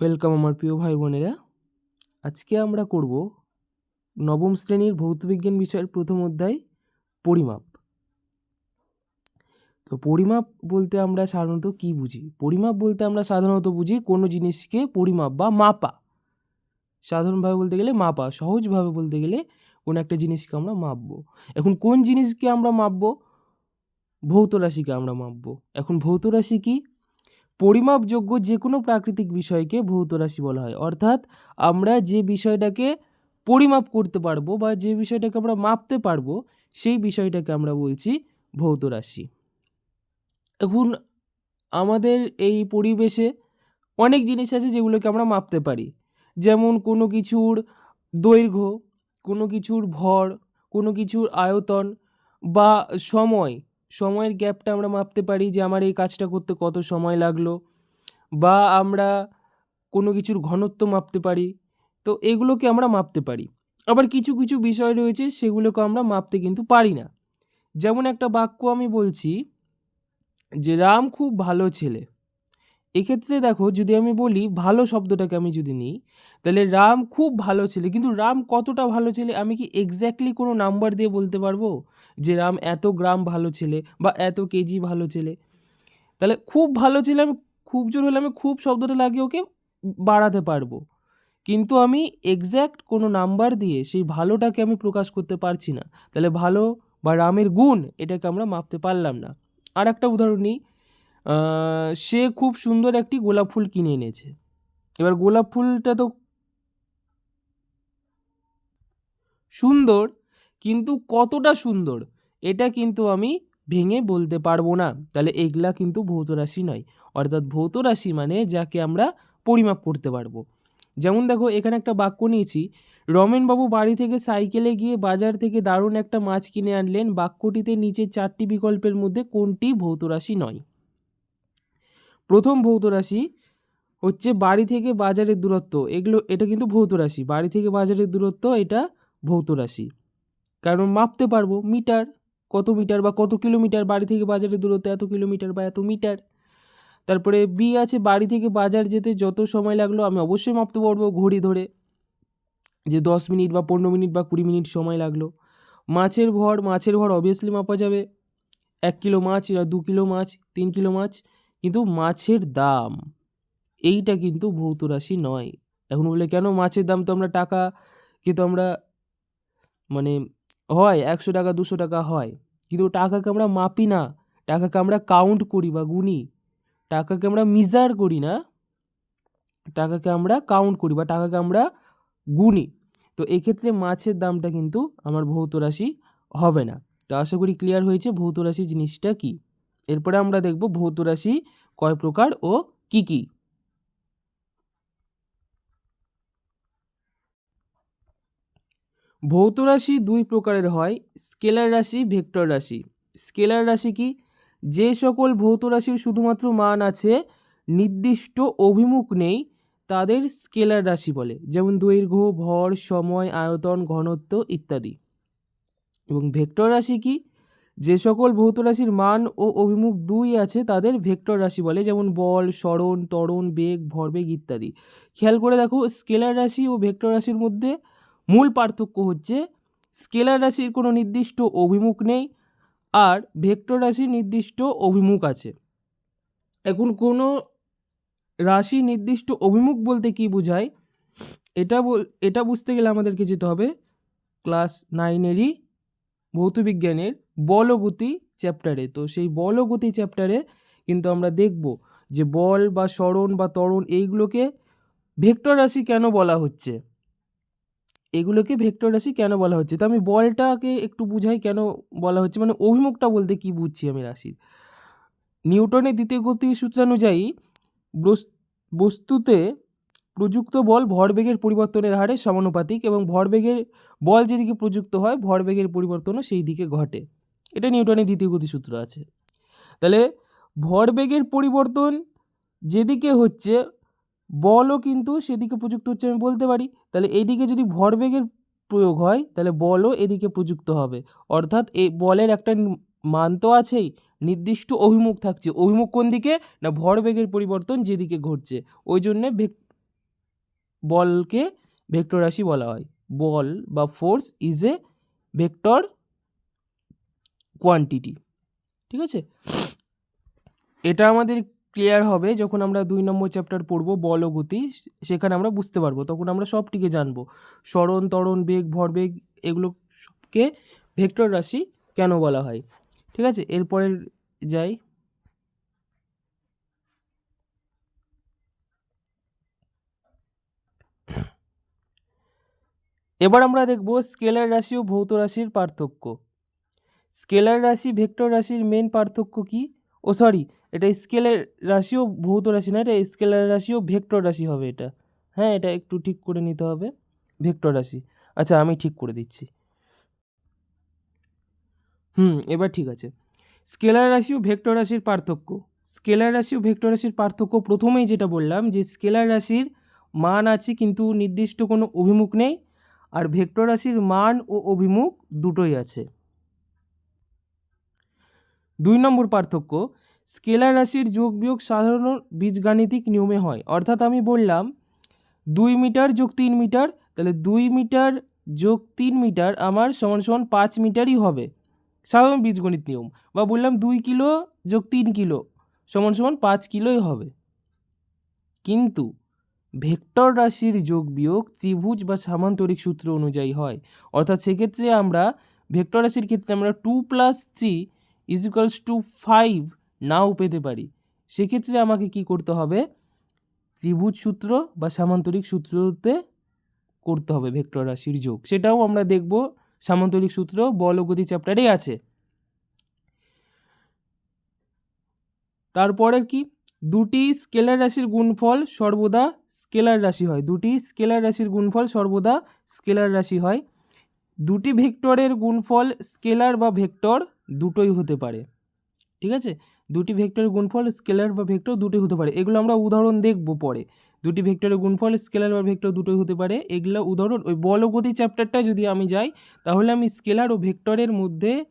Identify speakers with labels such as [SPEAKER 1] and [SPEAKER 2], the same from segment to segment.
[SPEAKER 1] Welcome আমার প্রিয় ভাই বোনেরা। আজকে আমরা করব নবম শ্রেণির ভৌতবিজ্ঞান বিষয়ের প্রথম অধ্যায়, পরিমাপ। তো পরিমাপ বলতে আমরা সাধারণত কি বুঝি? পরিমাপ বলতে আমরা সাধারণত বুঝি কোনো জিনিসকে পরিমাপ বা মাপা। সাধারণভাবে বলতে গেলে মাপা, সহজভাবে বলতে গেলে কোনো একটা জিনিসকে আমরা মাপবো। এখন কোন জিনিসকে আমরা মাপবো? ভৌত রাশিকে আমরা মাপবো। এখন ভৌত রাশি কি? পরিমাপযোগ্য যে কোনো প্রাকৃতিক বিষয়কে ভৌত রাশি বলা হয়। অর্থাৎ আমরা যে বিষয়টাকে পরিমাপ করতে পারব বা যে বিষয়টাকে আমরা মাপতে পারব, সেই বিষয়টাকে আমরা বলছি ভৌত রাশি। এখন আমাদের এই পরিবেশে অনেক জিনিস আছে যেগুলোকে আমরা মাপতে পারি। যেমন কোনো কিছুর দৈর্ঘ্য, কোনো কিছুর ভর, কোনো কিছুর আয়তন বা সময় সময়ের গ্যাপটা আমরা মাপতে পারি যে আমার এই কাজটা করতে কত সময় লাগল বা আমরা কোনো কিছুর ঘনত্ব মাপতে পারি। তো এগুলোকে আমরা মাপতে পারি। আবার কিছু কিছু বিষয় রয়েছে সেগুলোকে আমরা মাপতে কিন্তু পারি না। যেমন একটা বাক্য আমি বলছি যে, রাম খুব ভালো ছেলে। এক্ষেত্রে দেখো যদি আমি বলি ভালো শব্দটাকে আমি যদি নিই, তাহলে রাম খুব ভালো ছেলে। কিন্তু রাম কতটা ভালো ছেলে? আমি কি এক্স্যাক্টলি কোনো নাম্বার দিয়ে বলতে পারব যে রাম এত গ্রাম ভালো ছেলে বা এত কেজি ভালো ছেলে? তাহলে খুব ভালো ছেলে আমি, খুব জোর হলে আমি খুব শব্দটা লাগিয়ে ওকে বাড়াতে পারব। কিন্তু আমি এক্স্যাক্ট কোনো নাম্বার দিয়ে সেই ভালোটাকে আমি প্রকাশ করতে পারছি না। তাহলে ভালো বা রামের গুণ এটাকে আমরা মাপতে পারলাম না। আর একটা উদাহরণ নিই সে খুব সুন্দর একটি গোলাপ ফুল কিনে এনেছে। এবার গোলাপ ফুলটা তো সুন্দর, কিন্তু কতটা সুন্দর, এটা কিন্তু আমি ভেঙে বলতে পারব না। তাহলে এগুলা কিন্তু ভৌত রাশি নয়, অর্থাৎ ভৌত রাশি মানে যাকে আমরা পরিমাপ করতে পারব। যেমন দেখো, এখানে একটা বাক্য নিয়েছি, রমেনবাবু বাড়ি থেকে সাইকেলে গিয়ে বাজার থেকে দারুণ একটা মাছ কিনে আনলেন, বাক্যটিতে নিচে চারটি বিকল্পের মধ্যে কোনটি ভৌত রাশি নয়? প্রথম ভৌত রাশি হচ্ছে বাড়ি থেকে বাজারের দূরত্ব। এগুলো, এটা কিন্তু ভৌত রাশি। বাড়ি থেকে বাজারের দূরত্ব, এটা ভৌত রাশি। কারণ মাপতে পারব, মিটার, কত মিটার বা কত কিলোমিটার বাড়ি থেকে বাজারের দূরত্ব, এত কিলোমিটার বা এত মিটার। তারপরে বি আছে, বাড়ি থেকে বাজার যেতে যত সময় লাগল, আমি অবশ্যই মাপতে পারব ঘড়ি ধরে। যে দশ মিনিট বা পনেরো মিনিট বা কুড়ি মিনিট সময় লাগল। মাছের ভর মাছের ভর অবভিয়াসলি মাপা যাবে। এক কিলো মাছ দু কিলো মাছ, তিন কিলো মাছ। কিন্তু মাছের দাম, এইটা কিন্তু ভৌত রাশি নয়। এখন বলে, কেন মাছের দাম তো আমরা টাকা কিন্তু আমরা মানে হয়, একশো টাকা, দুশো টাকা হয়। কিন্তু টাকাকে আমরা মাপি না, টাকাকে আমরা কাউন্ট করি বা গুনি। টাকাকে আমরা মিজার করি না, টাকাকে আমরা কাউন্ট করি বা টাকাকে আমরা গুনি। তো এক্ষেত্রে মাছের দামটা কিন্তু আমার ভৌত রাশি হবে না। তো আশা করি ক্লিয়ার হয়েছে, ভৌত রাশি জিনিসটা কি? এরপরে আমরা দেখব ভৌত রাশি কয় প্রকার ও কি কি? ভৌত রাশি দুই প্রকারের হয়, স্কেলার রাশি, ভেক্টর রাশি। স্কেলার রাশি কি? যে সকল ভৌত রাশির শুধুমাত্র মান আছে, নির্দিষ্ট অভিমুখ নেই, তাদের স্কেলার রাশি বলে। যেমন দৈর্ঘ্য, ভর, সময়, আয়তন, ঘনত্ব ইত্যাদি। এবং ভেক্টর রাশি কি? যে সকল ভৌত রাশির মান ও অভিমুখ দুই আছে, তাদের ভেক্টর রাশি বলে, যেমন বল সরণ ত্বরণ, বেগ, ভরবেগ ইত্যাদি। খেয়াল করে দেখো, স্কেলার রাশি ও ভেক্টর রাশির মধ্যে মূল পার্থক্য হচ্ছে, স্কেলার রাশির কোনো নির্দিষ্ট অভিমুখ নেই আর ভেক্টর রাশির নির্দিষ্ট অভিমুখ আছে। এখন কোনো রাশি নির্দিষ্ট অভিমুখ বলতে কি বোঝায়, এটা বল, এটা বুঝতে গেলে আমাদেরকে যেতে হবে, ক্লাস নাইনেরই ভৌতবিজ্ঞানের বলগতি চ্যাপ্টারে তো সেই বলগতি চ্যাপ্টারে কিন্তু আমরা দেখব যে বল বা সরণ বা ত্বরণ এইগুলোকে ভেক্টর রাশি কেন বলা হচ্ছে? এগুলোকে ভেক্টর রাশি কেন বলা হচ্ছে? তো আমি বলটাকে একটু বুঝাই কেন বলা হচ্ছে? মানে অভিমুখটা বলতে কি বুঝছি আমি রাশির? নিউটনের দ্বিতীয় গতি সূত্রানুযায়ী বস- বস্তুতে প্রযুক্ত বল ভরবেগের পরিবর্তনের হারে সমানুপাতিক এবং ভরবেগের বল যেদিকে প্রযুক্ত হয়, ভরবেগের পরিবর্তনও সেই দিকে ঘটে। এটা নিউটনের দ্বিতীয় গতিসূত্র আছে। তাহলে ভরবেগের পরিবর্তন যেদিকে হচ্ছে, বলও কিন্তু সেদিকে প্রযুক্ত হচ্ছে আমি বলতে পারি। তাহলে এইদিকে যদি ভরবেগের প্রয়োগ হয়, তাহলে বলও এদিকে প্রযুক্ত হবে। অর্থাৎ এই বলের একটা মান তো আছেই, নির্দিষ্ট অভিমুখ থাকছে। অভিমুখ কোন দিকে? না ভরবেগের পরিবর্তন যেদিকে ঘটছে। ওই জন্যে বলকে ভেক্টর রাশি বলা হয়। বল বা force is a vector quantity ঠিক আছে? এটা আমাদের ক্লিয়ার হবে যখন আমরা দুই নম্বর চ্যাপ্টার পড়ব, বল ও সেখানে আমরা বুঝতে পারব। তখন আমরা সবটিকে জানব। স্মরণ, ত্বরণ, বেগ ভরবেগ এগুলো সবকে ভেক্টর রাশি কেন বলা হয়? ঠিক আছে? এরপরের যাই। এবার আমরা দেখব স্কেলার রাশি ও ভৌত রাশির পার্থক্য। স্কেলার রাশি ভেক্টর রাশির মেন পার্থক্য কি? ও সরি এটা স্কেলার রাশি ও ভৌত রাশি না, এটা স্কেলার রাশি ও ভেক্টর রাশি হবে এটা। হ্যাঁ এটা একটু ঠিক করে নিতে হবে। ভেক্টর রাশি। আচ্ছা আমি ঠিক করে দিচ্ছি। হুম, এবার ঠিক আছে। স্কেলার রাশি ও ভেক্টর রাশির পার্থক্য। স্কেলার রাশি ও ভেক্টর রাশির পার্থক্য প্রথমেই যেটা বললাম যে স্কেলার রাশির মান আছে কিন্তু নির্দিষ্ট কোনো অভিমুখ নেই। আর ভেক্টর রাশির মান ও অভিমুখ দুটোই আছে। দুই নম্বর পার্থক্য, স্কেলার রাশির যোগ বিয়োগ সাধারণ বীজগাণিতিক নিয়মে হয়। অর্থাৎ আমি বললাম, দুই মিটার যোগ তিন মিটার, তাহলে দুই মিটার যোগ তিন মিটার আমার সমান সমান পাঁচ মিটারই হবে। সাধারণ বীজগণিত নিয়ম, বা বললাম দুই কিলো যোগ তিন কিলো সমান সমান পাঁচ কিলোই হবে। কিন্তু ভেক্টর রাশির যোগ বিয়োগ ত্রিভুজ বা সামান্তরিক সূত্র অনুযায়ী হয়। অর্থাৎ সেক্ষেত্রে আমরা ভেক্টর রাশির ক্ষেত্রে আমরা two plus three equals to five নাও পেতে পারি। সেক্ষেত্রে আমাকে কি করতে হবে? ত্রিভুজ সূত্র বা সামান্তরিক সূত্রতে করতে হবে ভেক্টর রাশির যোগ। সেটাও আমরা দেখব, সামান্তরিক সূত্র বলগতি ও গতি চ্যাপ্টারে আছে। তারপরে কি? দুটি স্কেলার রাশির গুণফল সর্বদা স্কেলার রাশি হয়। দুটি স্কেলার রাশির গুণফল সর্বদা স্কেলার রাশি হয়। দুটি ভেক্টরের গুণফল স্কেলার বা ভেক্টর দুটোই হতে পারে। ঠিক আছে? দুটি ভেক্টরের গুণফল স্কেলার বা ভেক্টর দুটোই হতে পারে। এগুলো আমরা উদাহরণ দেখব পরে। দুটি ভেক্টরের গুণফল স্কেলার বা ভেক্টর দুটোই হতে পারে। এগুলো উদাহরণ, ওই বল ও চ্যাপ্টারটা যদি আমি যাই, তাহলে আমি স্কেলার ও ভেক্টরের মধ্যে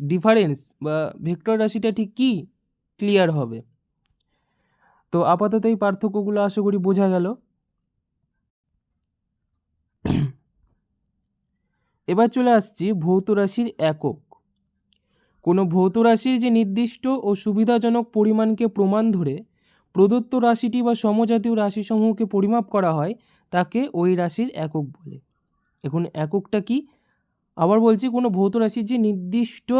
[SPEAKER 1] ডিফারেন্স বা ভেক্টর রাশিটা ঠিক কী? ক্লিয়ার হবে। তো আপাতত এই পার্থক্যগুলো আশা করি বোঝা গেল। এবার চলে আসছি ভৌত রাশির একক। কোনো ভৌত রাশির যে নির্দিষ্ট ও সুবিধাজনক পরিমাণকে প্রমাণ ধরে প্রদত্ত রাশিটি বা সমজাতীয় রাশিসমূহকে পরিমাপ করা হয়, তাকে ওই রাশির একক বলে। এখন এককটা কি? আবার বলছি, কোনো ভৌত রাশির যে নির্দিষ্ট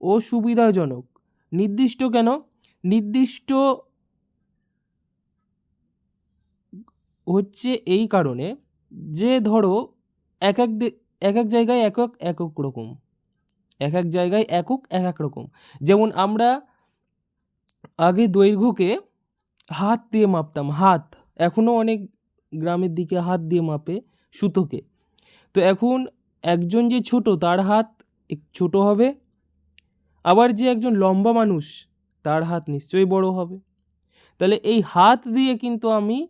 [SPEAKER 1] ও সুবিধাজনক, নির্দিষ্ট কেন? নির্দিষ্ট হচ্ছে এই কারণে যে ধরো এক এক এক এক জায়গায় একক একক রকম। এক এক জায়গায় একক, এক এক রকম। যেমন আমরা আগে দৈর্ঘ্যকে হাত দিয়ে মাপতাম, হাত। এখনও অনেক গ্রামের দিকে হাত দিয়ে মাপে সুতোকে। তো এখন একজন যে ছোট, তার হাত এক- ছোট হবে। আবার যে একজন লম্বা মানুষ, তার হাত নিশ্চয়ই বড় হবে। তাহলে এই হাত দিয়ে কিন্তু আমি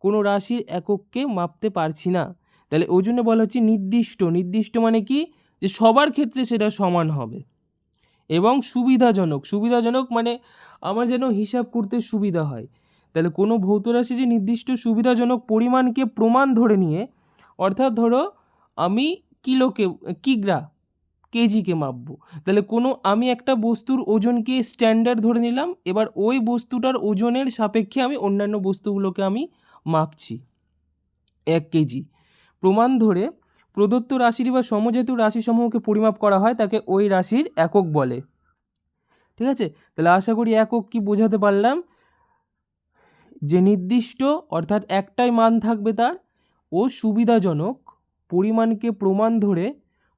[SPEAKER 1] কোনো রাশির একককে মাপতে পারছি না। তাহলে ওই জন্য বলা হচ্ছে নির্দিষ্ট। নির্দিষ্ট মানে কি? যে সবার ক্ষেত্রে সেটা সমান হবে। এবং সুবিধাজনক। সুবিধাজনক মানে আমার যেন হিসাব করতে সুবিধা হয়। তাহলে কোনো ভৌত রাশি যে নির্দিষ্ট সুবিধাজনক পরিমাণকে প্রমাণ ধরে নিয়ে, অর্থাৎ ধরো আমি কিলোকে, কিগ্রা, কেজিকে মাপবো। তাহলে কোনো, আমি একটা বস্তুর ওজনকে স্ট্যান্ডার্ড ধরে নিলাম, এবার ওই বস্তুটার ওজনের সাপেক্ষে আমি অন্যান্য বস্তুগুলোকে আমি মাপছি। এক কেজি। প্রমাণ ধরে প্রদত্ত রাশির বা সমজাতীয় রাশিসমূহকে পরিমাপ করা হয়, তাকে ওই রাশির একক বলে। ঠিক আছে? তাহলে আশা করি একক কি বোঝাতে পারলাম? যে নির্দিষ্ট, অর্থাৎ একটাই মান থাকবে তার, ও সুবিধাজনক পরিমাণকে প্রমাণ ধরে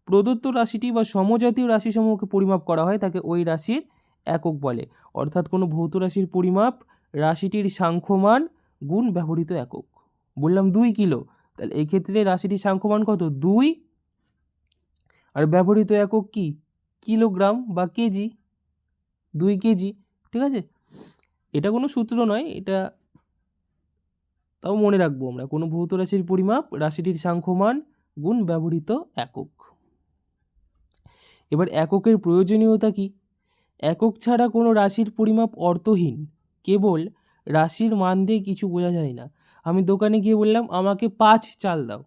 [SPEAKER 1] প্রদত্ত রাশিটি বা সমজাতীয় রাশিসমূহকে পরিমাপ করা হয়, তাকে ওই রাশির একক বলে। অর্থাৎ কোনো ভৌত রাশির পরিমাপ রাশিটির সাংখ্যমান গুণ ব্যবহৃত একক। বললাম দুই কিলো, তাহলে এই ক্ষেত্রে রাশিটির সাংখ্যমান কত? দুই। আর ব্যবহৃত একক কি? কিলোগ্রাম বা কেজি। দুই কেজি, ঠিক আছে? এটা কোনো সূত্র নয়, এটা তাও মনে রাখব আমরা। কোনো ভৌত রাশির পরিমাপ রাশিটির সাংখ্যমান গুণ ব্যবহৃত একক। এবার এককের প্রয়োজনীয়তা কি? একক ছাড়া কোনো রাশির পরিমাপ অর্থহীন, কেবল রাশির মান দিয়ে কিছু বোঝা যায় না। আমি দোকানে গিয়ে বললাম, আমাকে পাঁচ চাল দাও।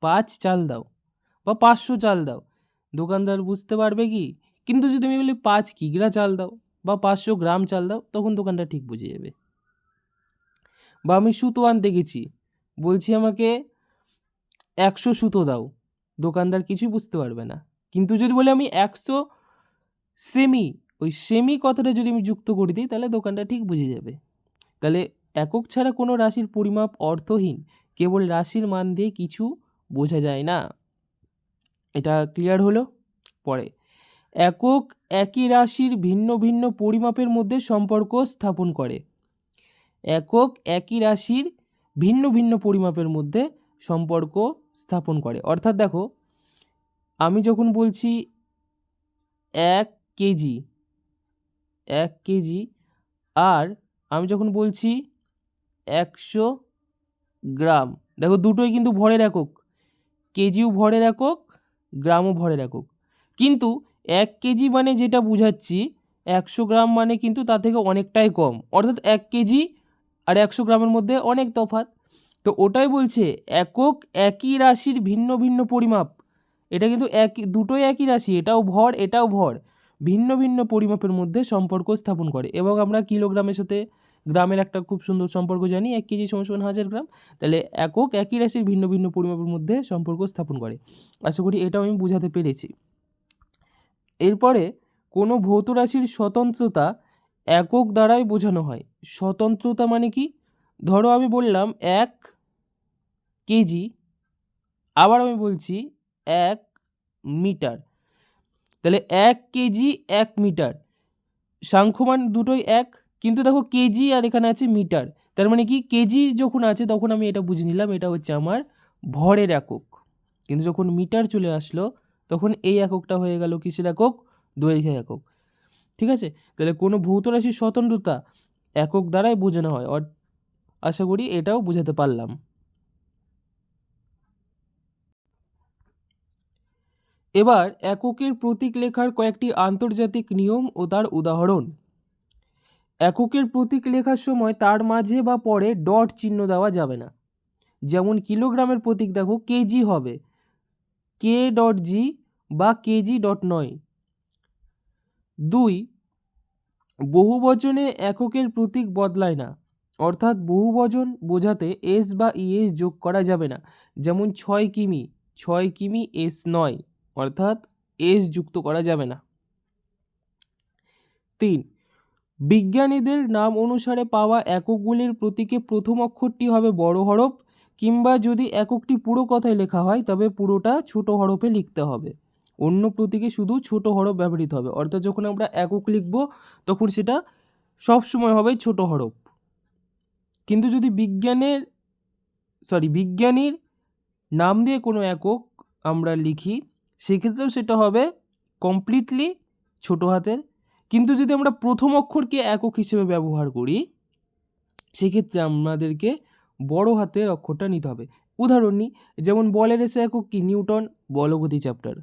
[SPEAKER 1] পাঁচ চাল দাও বা পাঁচশো চাল দাও। দোকানদার বুঝতে পারবে কি? কিন্তু যদি আমি বলি, পাঁচ কিগ্রা চাল দাও বা পাঁচশো গ্রাম চাল দাও, তখন দোকানটা ঠিক বুঝে যাবে। বা আমি সুতো আনতে গেছি। বলছি, আমাকে একশো সুতো দাও। দোকানদার কিছুই বুঝতে পারবে না। কিন্তু যদি বলি, আমি একশো সেমি ওই সেমি কথাটা যদি আমি যুক্ত করে দিই, তাহলে দোকানটা ঠিক বুঝে যাবে। তাহলে একক ছাড়া কোনো রাশির পরিমাপ অর্থহীন, কেবল রাশির মান দিয়ে কিছু বোঝা যায় না। এটা ক্লিয়ার হলো? পরে, একক একই রাশির ভিন্ন ভিন্ন পরিমাপের মধ্যে সম্পর্ক স্থাপন করে। একক একই রাশির ভিন্ন ভিন্ন পরিমাপের মধ্যে সম্পর্ক স্থাপন করে। অর্থাৎ দেখো, আমি যখন বলছি এক কেজি এক কেজি। আর আমি যখন বলছি একশো গ্রাম, দেখো দুটোই কিন্তু ভরের একক। কেজিও ভরের একক, গ্রামও ভরের একক। কিন্তু এক কেজি মানে যেটা বুঝাচ্ছি, একশো গ্রাম মানে কিন্তু তা থেকে অনেকটাই কম। অর্থাৎ এক কেজি আর একশো গ্রামের মধ্যে অনেক তফাৎ। তো ওটাই বলছে একক একই রাশির ভিন্ন ভিন্ন পরিমাপ। এটা কিন্তু এক, দুটোই একই রাশি, এটাও ভর এটাও ভর। ভিন্ন ভিন্ন পরিমাপের মধ্যে সম্পর্ক স্থাপন করে এবং আমরা কিলোগ্রামের সাথে গ্রামের একটা খুব সুন্দর সম্পর্ক জানি, এক কেজি সমান হাজার গ্রাম, তাহলে একক একই রাশির ভিন্ন ভিন্ন পরিমাপের মধ্যে সম্পর্ক স্থাপন করে। আশা করি এটাও আমি বোঝাতে পেরেছি। এরপরে কোনো ভৌত রাশির স্বতন্ত্রতা একক দ্বারাই বোঝানো হয়। স্বতন্ত্রতা মানে কি? ধরো আমি বললাম এক কেজি, আবার আমি বলছি এক মিটার। তাহলে এক কেজি এক মিটার। সাংখ্যমান দুটোই এক, কিন্তু দেখো কেজি আর এখানে আছে মিটার। তার মানে কি? কেজি যখন আছে তখন আমি এটা বুঝে নিলাম, এটা হচ্ছে আমার ভরের একক। কিন্তু যখন মিটার চলে আসলো, তখন এই এককটা হয়ে গেল কিসের একক? দৈর্ঘ্যের একক। ঠিক আছে? তাহলে কোনো ভৌত রাশির স্বতন্ত্রতা একক দ্বারাই বোঝানো হয়। আশা করি এটাও বোঝাতে পারলাম। এবার এককের প্রতীক লেখার কয়েকটি আন্তর্জাতিক নিয়ম ও তার উদাহরণ। এককের প্রতীক লেখার সময় তার মাঝে বা পরে ডট চিহ্ন দেওয়া যাবে না। যেমন কিলোগ্রামের প্রতীক দেখো, কেজি হবে। কে ডট জি বা কেজি ডট নয়। দুই বহুবচনে এককের প্রতীক বদলায় না। অর্থাৎ বহুবচন বোঝাতে এস বা ইএস যোগ করা যাবে না। যেমন ছয় কিমি ছয় কিমি এস নয়। অর্থাৎ এস যুক্ত করা যাবে না। তিন, বিজ্ঞানীদের নাম অনুসারে পাওয়া এককগুলির প্রতীকে প্রথম অক্ষরটি হবে বড় হরফ কিংবা যদি এককটি পুরো কথায় লেখা হয় তবে পুরোটা ছোট হরফে লিখতে হবে। অন্য প্রতীকে শুধু ছোট হরফ ব্যবহৃত হবে। অর্থাৎ যখন আমরা একক লিখব, তখন সেটা সব সময় হবে ছোট হরফ। কিন্তু যদি বিজ্ঞানের সরি বিজ্ঞানীর নাম দিয়ে কোনো একক আমরা লিখি সেক্ষেত্রেও সেটা হবে কমপ্লিটলি ছোট হাতের। কিন্তু যদি আমরা প্রথম অক্ষরকে একক হিসেবে ব্যবহার করি, সেক্ষেত্রে আমাদেরকে বড় হাতের অক্ষরটা নিতে হবে। উদাহরণ নিই, যেমন বলের এসে একক কি? নিউটন, বলগতি চ্যাপ্টার।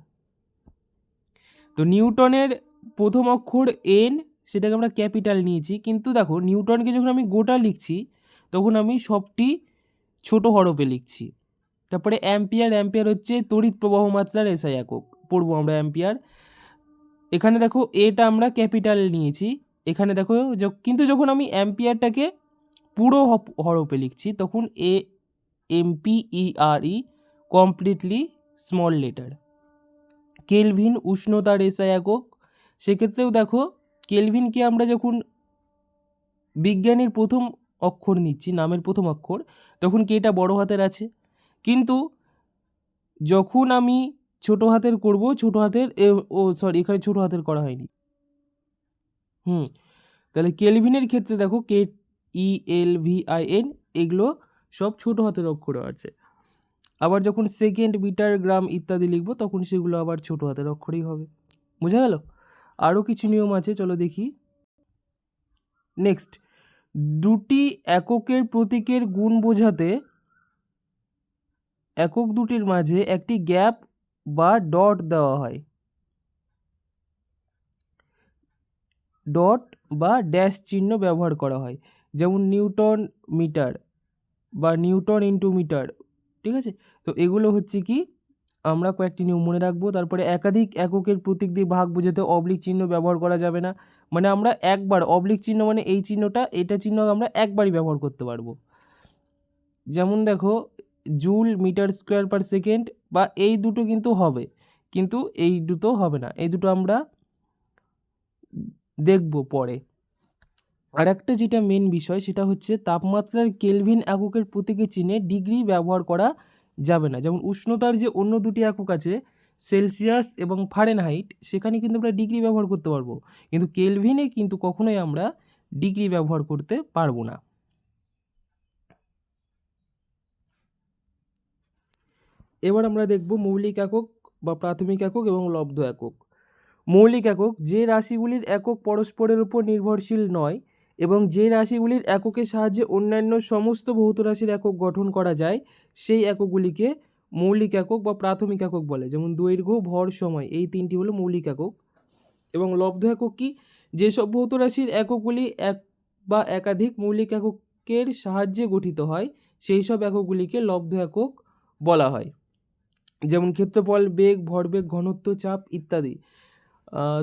[SPEAKER 1] তো নিউটনের প্রথম অক্ষর এন সেটাকে আমরা ক্যাপিটাল নিয়েছি। কিন্তু দেখো, নিউটনকে যখন আমি গোটা লিখছি, তখন আমি সবটি ছোট হরফে লিখছি। তারপরে অ্যাম্পিয়ার অ্যাম্পিয়ার হচ্ছে তড়িৎ প্রবাহ মাত্রার এসআই একক। পড়ব আমরা অ্যাম্পিয়ার এখানে দেখো এটা আমরা ক্যাপিটাল নিয়েছি। এখানে দেখো কিন্তু যখন আমি অ্যাম্পিয়ারটাকে পুরো হরফে লিখছি, তখন A M P E completely small letter kelvin উষ্ণতার এসআই একক। সেক্ষেত্রেও দেখো কেলভিনকে আমরা যখন বিজ্ঞানীর প্রথম অক্ষর নিচ্ছি, নামের প্রথম অক্ষর, তখন কি এটা বড় হাতের আছে। কিন্তু যখন আমি ছোট হাতের করব, ছোট হাতের ও সরি এখানে ছোট হাতের করা হয়নি। হুম, তাহলে কেলভিনের ক্ষেত্রে দেখো, K, E, L, V, I, N, এগুলো সব ছোট হাতের অক্ষরে আছে। আবার যখন সেকেন্ড মিটার গ্রাম ইত্যাদি লিখব, তখন সেগুলো আবার ছোট হাতের অক্ষরেই হবে। বোঝা গেল? আরও কিছু নিয়ম আছে, চলো দেখি। নেক্সট দুটি এককের প্রতীকের গুণ বোঝাতে একক দুটির মাঝে একটি গ্যাপ বা ডট দেওয়া হয়। ডট বা ড্যাশ চিহ্ন ব্যবহার করা হয়, যেমন নিউটন মিটার বা নিউটন ইন্টু মিটার, ঠিক আছে? তো এগুলো হচ্ছে কি, আমরা কয়েকটি নিয়ম মনে রাখব। তারপরে একাধিক এককের প্রতীক দিয়ে ভাগ বোঝাতে অবলিক চিহ্ন ব্যবহার করা যাবে না। মানে আমরা একবার, অবলিক চিহ্ন মানে এই চিহ্নটা, এটা চিহ্ন আমরা একবারই ব্যবহার করতে পারব। যেমন দেখো joule metre square per second বা এই দুটো কিন্তু হবে। কিন্তু এই দুটো হবে না। এই দুটো আমরা দেখব পরে। আর একটা যেটা মেন বিষয়, সেটা হচ্ছে তাপমাত্রার কেলভিন এককের প্রতীকের চিহ্নে ডিগ্রি ব্যবহার করা যাবে না। যেমন উষ্ণতার যে অন্য দুটি একক আছে, সেলসিয়াস এবং ফারেনহাইট, সেখানে কিন্তু আমরা ডিগ্রি ব্যবহার করতে পারব। কিন্তু কেলভিনে কিন্তু কখনোই আমরা ডিগ্রি ব্যবহার করতে পারব না। এবার আমরা দেখব মৌলিক একক বা প্রাথমিক একক এবং লব্ধ একক। মৌলিক একক যে রাশিগুলির একক পরস্পরের উপর নির্ভরশীল নয় এবং যে রাশিগুলির এককের সাহায্যে অন্যান্য সমস্ত ভৌত রাশির একক গঠন করা যায়, সেই এককগুলিকে মৌলিক একক বা প্রাথমিক একক বলে। যেমন দৈর্ঘ্য, ভর, সময়, এই তিনটি হলো মৌলিক একক। এবং লব্ধ একক কি? যেসব ভৌত রাশির এককগুলি এক বা একাধিক মৌলিক এককের সাহায্যে গঠিত হয়, সেই সব এককগুলিকে লব্ধ একক বলা হয়। যেমন ক্ষেত্রফল, বেগ, ভরবেগ, ঘনত্ব, চাপ ইত্যাদি।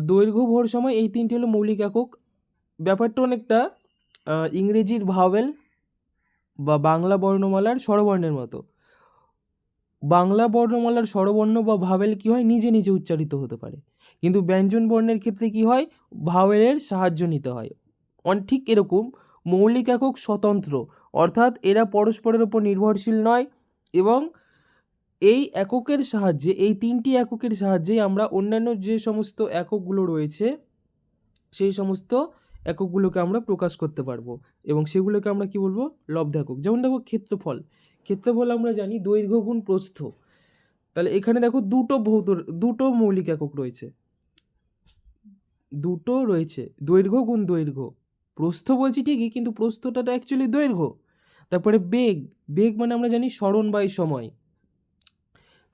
[SPEAKER 1] দৈর্ঘ্য, ভর সময় এই তিনটি হলো মৌলিক একক। ব্যাপারটা অনেকটা ইংরেজির ভাওয়েল বা বাংলা বর্ণমালার স্বরবর্ণের মতো। বাংলা বর্ণমালার স্বরবর্ণ বা ভাওয়েল কী হয়? নিজে নিজে উচ্চারিত হতে পারে। কিন্তু ব্যঞ্জন বর্ণের ক্ষেত্রে কী হয়? ভাওয়েলের সাহায্য নিতে হয়। অন- ঠিক এরকম মৌলিক একক স্বতন্ত্র। অর্থাৎ এরা পরস্পরের উপর নির্ভরশীল নয় এবং এই এককের সাহায্যে, এই তিনটি এককের সাহায্যেই আমরা অন্যান্য যে সমস্ত এককগুলো রয়েছে, সেই সমস্ত এককগুলোকে আমরা প্রকাশ করতে পারব এবং সেগুলোকে আমরা কি বলব? লব্ধ একক যেমন দেখো ক্ষেত্রফল। ক্ষেত্রফল আমরা জানি দৈর্ঘ্য গুণ প্রস্থ। তাহলে এখানে দেখো দুটো ভৌত, দুটো মৌলিক একক রয়েছে। দুটো রয়েছে। দৈর্ঘ্য গুণ দৈর্ঘ্য। প্রস্থ বলছি ঠিকই, কিন্তু প্রস্থটা অ্যাকচুয়ালি দৈর্ঘ্য। তারপরে বেগ। বেগ মানে আমরা জানি স্মরণ বাই সময়।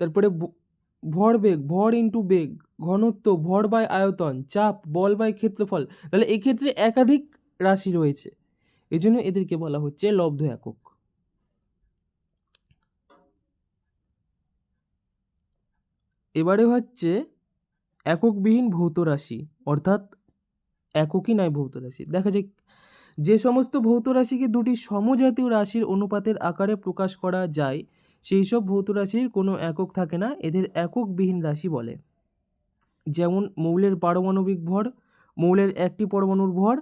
[SPEAKER 1] তারপরে ভরবেগ ভর ইন্টু বেগ, ঘনত্ব, ভর বাই আয়তন, চাপ, বল বাই ক্ষেত্রফল। তাহলে এক্ষেত্রে একাধিক রাশি রয়েছে। এই জন্য এদেরকে বলা হচ্ছে লব্ধ একক। এবারে হচ্ছে এককবিহীন ভৌত রাশি, অর্থাৎ এককই নয় ভৌত রাশি। দেখা যায় যে সমস্ত ভৌত রাশিকে দুটি সমজাতীয় রাশির অনুপাতের আকারে প্রকাশ করা যায় সেই সব ভৌত রাশির কোনো একক থাকে না, এদের এককবিহীন রাশি বলে। যেমন মৌলের পারমাণবিক ভর, মৌলের একটি পরমাণুর ভর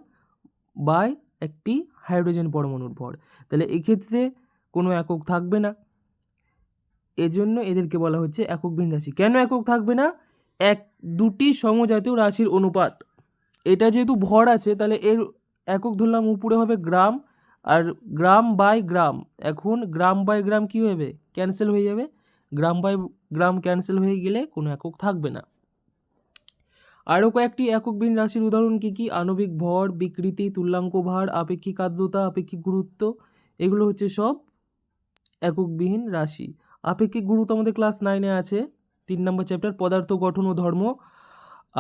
[SPEAKER 1] বাই একটি হাইড্রোজেন পরমাণুর ভর। তাহলে এক্ষেত্রে কোনো একক থাকবে না। এজন্য এদেরকে বলা হচ্ছে এককবিহীন রাশি। কেন একক থাকবে না? এক, দুটি সমজাতীয় রাশির অনুপাত। এটা যেহেতু ভর আছে, তাহলে এর একক ধরলাম উপরে হবে গ্রাম আর গ্রাম বাই গ্রাম, এখন গ্রাম বাই গ্রাম কী হবে ক্যান্সেল হয়ে যাবে। গ্রাম বাই গ্রাম ক্যান্সেল হয়ে গেলে কোনো একক থাকবে না। আরও কয়েকটি এককবিহীন রাশির উদাহরণ কী কী? আণবিক ভর, বিকৃতি, তুল্যাঙ্ক ভার, আপেক্ষিক আর্দ্রতা, আপেক্ষিক গুরুত্ব, এগুলো হচ্ছে সব এককবিহীন রাশি। আপেক্ষিক গুরুত্ব আমাদের ক্লাস নাইনে আছে, তিন নম্বর চ্যাপ্টার পদার্থ গঠন ও ধর্ম।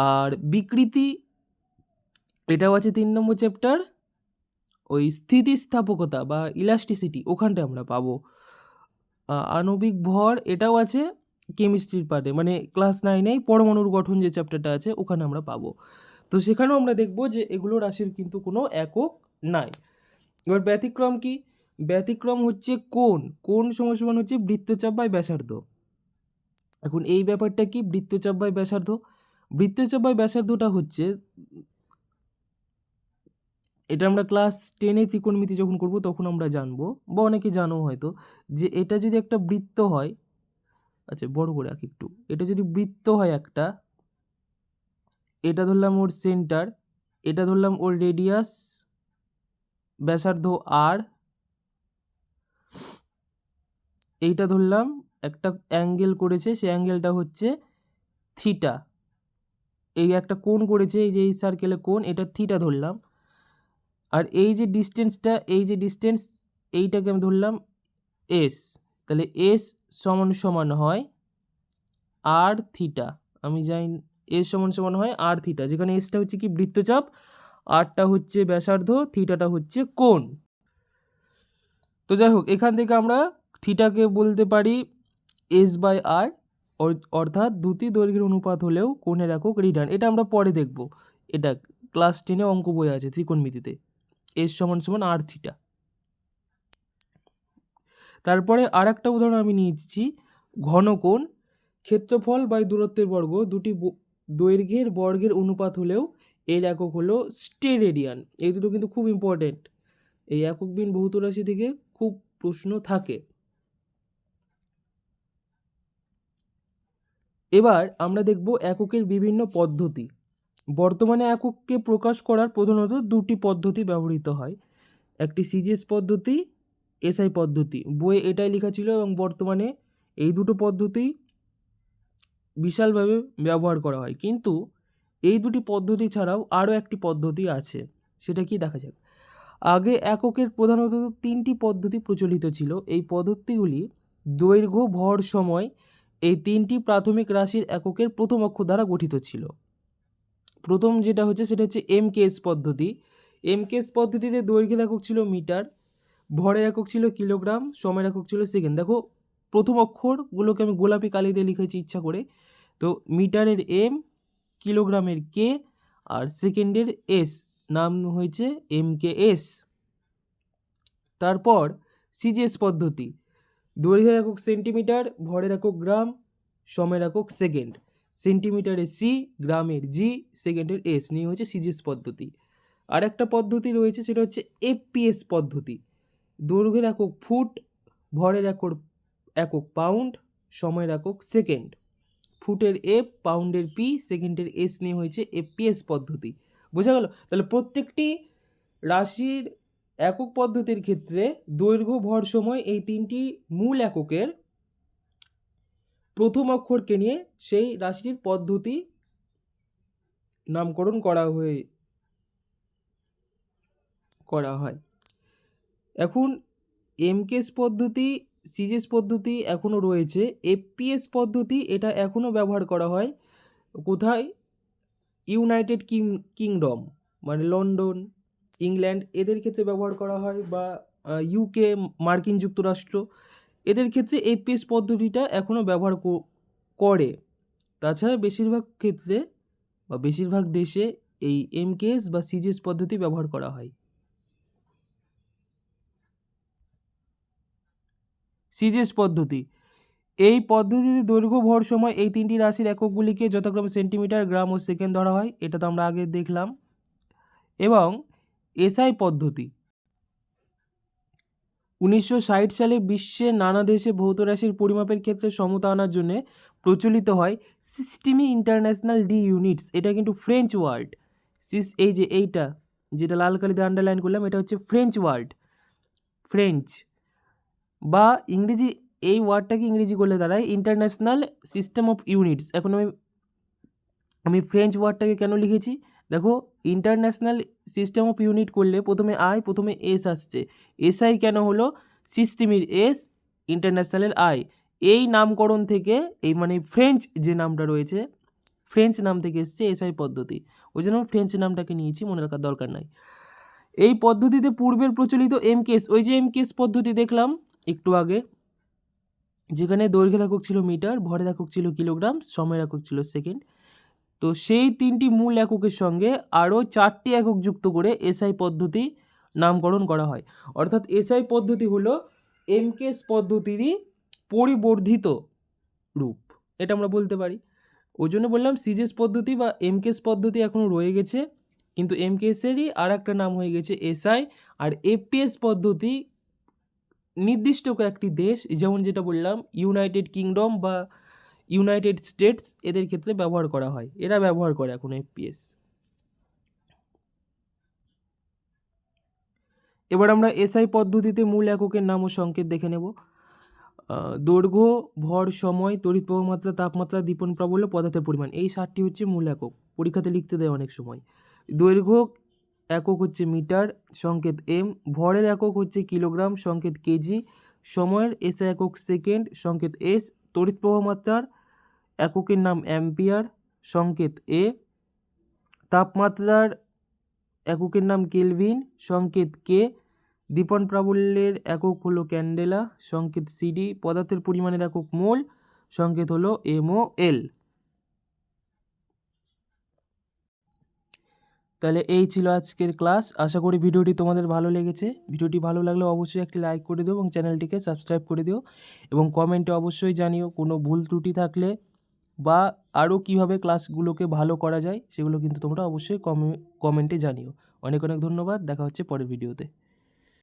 [SPEAKER 1] আর বিকৃতি, এটাও আছে তিন নম্বর চ্যাপ্টার ওই স্থিতিস্থাপকতা বা ইলাস্টিসিটি ওখানটা আমরা পাবো। আণবিক ভর এটাও আছে কেমিস্ট্রির পার্টে মানে ক্লাস নাইনেই পরমাণুর গঠন যে চ্যাপ্টারটা আছে ওখানে আমরা পাবো। তো সেখানেও আমরা দেখব যে এগুলো রাশির কিন্তু কোনো একক নাই। এবার ব্যতিক্রম কি? ব্যতিক্রম হচ্ছে কোন কোন সময় সমান হচ্ছে বৃত্তচাপ বাই ব্যাসার্ধ। এখন এই ব্যাপারটা কি? বৃত্তচাপ বাই ব্যাসার্ধ? বৃত্তচাপ বাই ব্যাসার্ধটা হচ্ছে এটা আমরা ক্লাস টেনে ত্রিকোণমিতি যখন করব, তখন আমরা জানব, বা অনেকে জানো হয়তো, যে এটা যদি একটা বৃত্ত হয় আচ্ছা বড় করে রাখ একটু, এটা যদি বৃত্ত হয় একটা, এটা ধরলাম ওর সেন্টার এটা ধরলাম ওর রেডিয়াস ব্যাসার্ধ আর এইটা ধরলাম একটা অ্যাঙ্গেল করেছে সেই অ্যাঙ্গেলটা হচ্ছে থিটা এই একটা কোণ করেছে, এই যে এই সার্কেলে কোণ, এটা থিটা ধরলাম আর এই যে ডিস্টেন্সটা এই যে ডিস্টেন্স এইটাকে আমি ধরলাম এস তাহলে এস সমান সমান হয় আর থিটা আমি জানি এস সমান সমান হয় আর থিটা যেখানে এসটা হচ্ছে কি বৃত্তচাপ আরটা হচ্ছে ব্যাসার্ধ থিটাটা হচ্ছে কোণ। তো যাই হোক, এখান থেকে আমরা থিটাকে বলতে পারি এস বাই আর অর্থাৎ দুটি দৈর্ঘ্যের অনুপাত হলেও কোণের একক রিটার্ন এটা আমরা পরে দেখব। এটা ক্লাস টেনে অঙ্ক বই আছে, ত্রিকোণমিতিতে। এস সমান সমান আর থিটা তারপরে আর একটা উদাহরণ আমি নিয়েছি ঘনকোণ ক্ষেত্রফল বাই দূরত্বের বর্গ, দুটি ব- দৈর্ঘ্যের বর্গের অনুপাত হলেও এর একক হলো স্টেরেডিয়ান এই দুটো কিন্তু খুব ইম্পর্টেন্ট এই এককবিহীন ভৌত রাশি থেকে খুব প্রশ্ন থাকে। এবার আমরা দেখব এককের বিভিন্ন পদ্ধতি। বর্তমানে একককে প্রকাশ করার প্রধানত দুটি পদ্ধতি ব্যবহৃত হয়। একটি সিজিএস পদ্ধতি এসআই পদ্ধতি। বইয়ে এটাই লেখা ছিল এবং বর্তমানে এই দুটো পদ্ধতি বিশালভাবে ব্যবহার করা হয়। কিন্তু এই দুটি পদ্ধতি ছাড়াও আরও একটি পদ্ধতি আছে, সেটা কি দেখা যাক। আগে এককের প্রধানত তিনটি পদ্ধতি প্রচলিত ছিল। এই পদ্ধতিগুলি দৈর্ঘ্য, ভর, সময় এই তিনটি প্রাথমিক রাশির এককের প্রথম অক্ষর দ্বারা গঠিত ছিল। প্রথম যেটা হচ্ছে সেটা হচ্ছে এমকেএস পদ্ধতি। এম এমকেএস পদ্ধতিতে দৈর্ঘ্যের একক ছিল মিটার, ভরের একক ছিল কিলোগ্রাম, সময়ের একক ছিল সেকেন্ড। দেখো, প্রথম অক্ষরগুলোকে আমি গোলাপি কালি দিয়ে লিখেছি ইচ্ছা করে। তো মিটারের এম, কিলোগ্রামের কে আর সেকেন্ডের এস, নাম হয়েছে এম কে এস তারপর সিজিএস পদ্ধতি। দৈর্ঘ্যের একক সেন্টিমিটার, ভরের একক গ্রাম, সময়ের একক সেকেন্ড। সেন্টিমিটারের সি গ্রামের জি সেকেন্ডের এস নিয়ে হচ্ছে সিজিএস পদ্ধতি। আর একটা পদ্ধতি রয়েছে, সেটা হচ্ছে এফপিএস পদ্ধতি। দৈর্ঘ্যের একক ফুট, ভরের একক একক পাউন্ড সময়ের একক সেকেন্ড ফুটের এফ পাউন্ডের পি সেকেন্ডের এস নিয়ে হয়েছে এফপিএস পদ্ধতি। বোঝা গেল? তাহলে প্রত্যেকটি রাশির একক পদ্ধতির ক্ষেত্রে দৈর্ঘ্য, ভর, সময় এই তিনটি মূল এককের প্রথম অক্ষরকে নিয়ে সেই রাশিটির পদ্ধতি নামকরণ করা হয়ে, করা হয়। এখন এমকেএস পদ্ধতি সিজিএস পদ্ধতি এখনও রয়েছে। এফপিএস পদ্ধতি এটা এখনও ব্যবহার করা হয় কোথায়? ইউনাইটেড কিং কিংডম মানে লন্ডন, ইংল্যান্ড, এদের ক্ষেত্রে ব্যবহার করা হয় বা ইউকে মার্কিন যুক্তরাষ্ট্র। এদের ক্ষেত্রে এফপিএস পদ্ধতিটা এখনও ব্যবহার করে। তাছাড়া বেশিরভাগ ক্ষেত্রে বা বেশিরভাগ দেশে এই এমকেএস বা সিজিএস পদ্ধতি ব্যবহার করা হয়। সিজিএস পদ্ধতি। এই পদ্ধতিতে দৈর্ঘ্য ভর সময় এই তিনটি রাশির এককগুলিকে যথাক্রমে সেন্টিমিটার গ্রাম ও সেকেন্ড ধরা হয়, এটা তো আমরা আগে দেখলাম। এবং এসআই পদ্ধতি। উনিশশো ষাট সালে বিশ্বের নানা দেশে ভৌত রাশির পরিমাপের ক্ষেত্রে সমতা আনার জন্য প্রচলিত হয় সিস্টেমি ইন্টারন্যাশনাল ডি ইউনিটস। এটা কিন্তু ফ্রেঞ্চ ওয়ার্ড সিস এই যে এইটা, যেটা লাল কালিতে আন্ডারলাইন করলাম, এটা হচ্ছে ফ্রেঞ্চ ওয়ার্ড ফ্রেঞ্চ বা ইংরেজি, এই ওয়ার্ডটাকে ইংরেজি করলে দাঁড়ায় ইন্টারন্যাশনাল সিস্টেম অফ ইউনিটস এখন আমি আমি ফ্রেঞ্চ ওয়ার্ডটাকে কেন লিখেছি? দেখো ইন্টারন্যাশনাল সিস্টেম অফ ইউনিট করলে প্রথমে আই প্রথমে এস আসছে। এসআই কেন হলো? সিস্টেমের এস ইন্টারন্যাশনালের আই এই নামকরণ থেকে, এই মানে ফ্রেঞ্চ যে নামটা রয়েছে ফ্রেঞ্চ নাম থেকে এসছে এসআই পদ্ধতি। ওই জন্য ফ্রেঞ্চ নামটাকে নিয়েছি, মনে রাখার দরকার নাই। এই পদ্ধতিতে পূর্বের প্রচলিত এমকেস ওই যে এমকেস পদ্ধতি দেখলাম একটু আগে, যেখানে দৈর্ঘ্যের একক ছিল মিটার, ভরের একক ছিল কিলোগ্রাম, সময়ের একক ছিল সেকেন্ড। তো সেই তিনটি মূল এককের সঙ্গে আরও চারটি একক যুক্ত করে এসআই পদ্ধতি নামকরণ করা হয়। অর্থাৎ এসআই পদ্ধতি হলো এমকেএস পদ্ধতিরই পরিবর্ধিত রূপ। এটা আমরা বলতে পারি। ওই জন্য বললাম সিজেস পদ্ধতি বা এমকেএস পদ্ধতি এখনও রয়ে গেছে, কিন্তু এমকেএসেরই আর একটা নাম হয়ে গেছে এসআই। আর এফপিএস পদ্ধতি নির্দিষ্ট কয়েকটি দেশ, যেমন যেটা বললাম, ইউনাইটেড কিংডম বা ইউনাইটেড স্টেটস এদের ক্ষেত্রে ব্যবহার করা হয়। এরা ব্যবহার করে এখন এফপিএস এবার আমরা এসআই পদ্ধতিতে মূল এককের নাম ও সংকেত দেখে নেব। দৈর্ঘ্য, ভর, সময়, তড়িৎ প্রবাহ মাত্রা, তাপমাত্রা দীপন প্রাবল্য, পদার্থের পরিমাণ। এই সাতটি হচ্ছে মূল একক। পরীক্ষাতে লিখতে দেয় অনেক সময়। দৈর্ঘ্য একক হচ্ছে মিটার, সংকেত এম ভরের একক হচ্ছে কিলোগ্রাম, সংকেত কেজি। সময়ের এসআই একক সেকেন্ড, সংকেত এস তড়িৎ প্রবাহ মাত্রার এককের নাম অ্যাম্পিয়ার, সংকেত এ তাপমাত্রার এককের নাম কেলভিন, সংকেত কে দীপন প্রাবল্যের একক হলো ক্যান্ডেলা, সংকেত সিডি পদার্থের পরিমাণের একক মোল, সংকেত হলো এমও এল তাহলে এই ছিল আজকের ক্লাস। আশা করি ভিডিওটি তোমাদের ভালো লেগেছে। ভিডিওটি ভালো লাগলে অবশ্যই একটি লাইক করে দিও এবং চ্যানেলটিকে সাবস্ক্রাইব করে দিও এবং কমেন্টে অবশ্যই জানিও কোনো ভুল ত্রুটি থাকলে বা আরও কীভাবে ক্লাসগুলোকে ভালো করা যায় সেগুলো কিন্তু তোমরা অবশ্যই কমে কমেন্টে জানিও। অনেক অনেক ধন্যবাদ। দেখা হচ্ছে পরের ভিডিওতে।